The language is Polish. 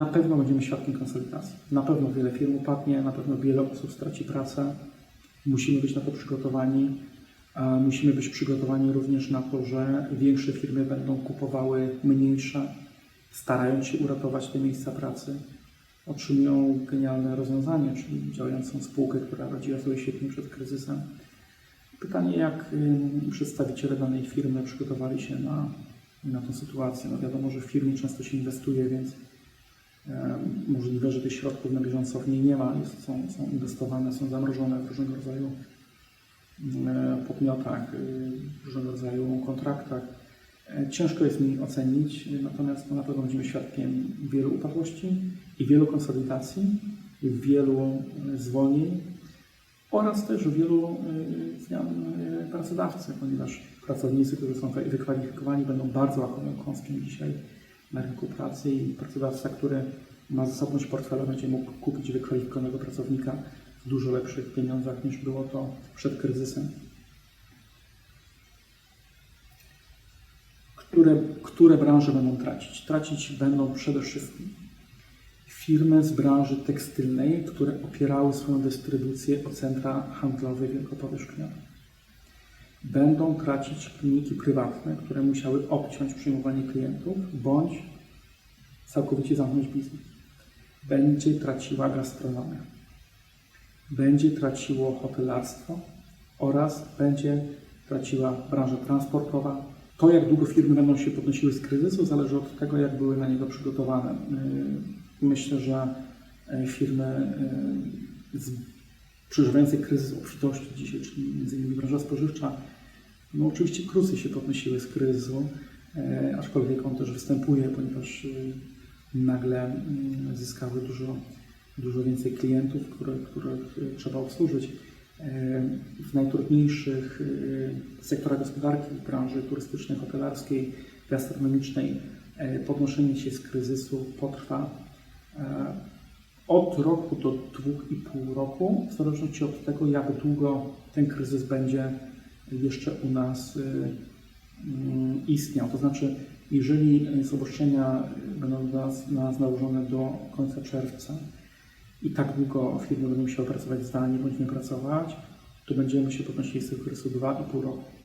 Na pewno będziemy świadkiem konsolidacji. Na pewno wiele firm upadnie, na pewno wiele osób straci pracę. Musimy być na to przygotowani. Musimy być przygotowani również na to, że większe firmy będą kupowały mniejsze, starając się uratować te miejsca pracy. Otrzymują genialne rozwiązanie, czyli działającą spółkę, która radziła sobie świetnie przed kryzysem. Pytanie, jak przedstawiciele danej firmy przygotowali się na, na tę sytuację. No wiadomo, że w firmie często się inwestuje, więc możliwe, że tych środków na bieżąco w niej nie ma, są, są inwestowane, są zamrożone w różnego rodzaju podmiotach, y, w różnego rodzaju kontraktach. E, Ciężko jest mi ocenić, natomiast no, na pewno będziemy świadkiem wielu upadłości i wielu konsolidacji, wielu e, zwolnień oraz też wielu e, zmian pracodawcy, ponieważ pracownicy, którzy są wykwalifikowani, będą bardzo łakomym kąskiem dzisiaj na rynku pracy i pracodawca, który ma zasobność portfela, będzie mógł kupić wykwalifikowanego pracownika w dużo lepszych pieniądzach niż było to przed kryzysem. Które, które branże będą tracić? Tracić będą przede wszystkim firmy z branży tekstylnej, które opierały swoją dystrybucję o centra handlowe wielkopowierzchniowe. Będą tracić kliniki prywatne, które musiały obciąć przyjmowanie klientów bądź całkowicie zamknąć biznes. Będzie traciła gastronomia. Będzie traciło hotelarstwo oraz będzie traciła branża transportowa. To, jak długo firmy będą się podnosiły z kryzysu, zależy od tego, jak były na niego przygotowane. Yy, Myślę, że e, firmy yy, z- przeżywające kryzys obfitości dzisiaj, czyli m.in. branża spożywcza, no oczywiście krócej się podnosiły z kryzysu, e, aczkolwiek on też występuje, ponieważ e, nagle mm, zyskały dużo, dużo więcej klientów, które, których e, trzeba obsłużyć. E, W najtrudniejszych e, sektorach gospodarki, branży turystycznej, hotelarskiej, gastronomicznej, e, podnoszenie się z kryzysu potrwa e, od roku do dwóch i pół roku, w zależności od tego, jak długo ten kryzys będzie jeszcze u nas y, mm, istniał. To znaczy, jeżeli obostrzenia będą na nas, na nas nałożone do końca czerwca i tak długo firmy będą musiały pracować zdalnie bądź nie pracować, to będziemy się podnosili z kryzysu 2,5 roku.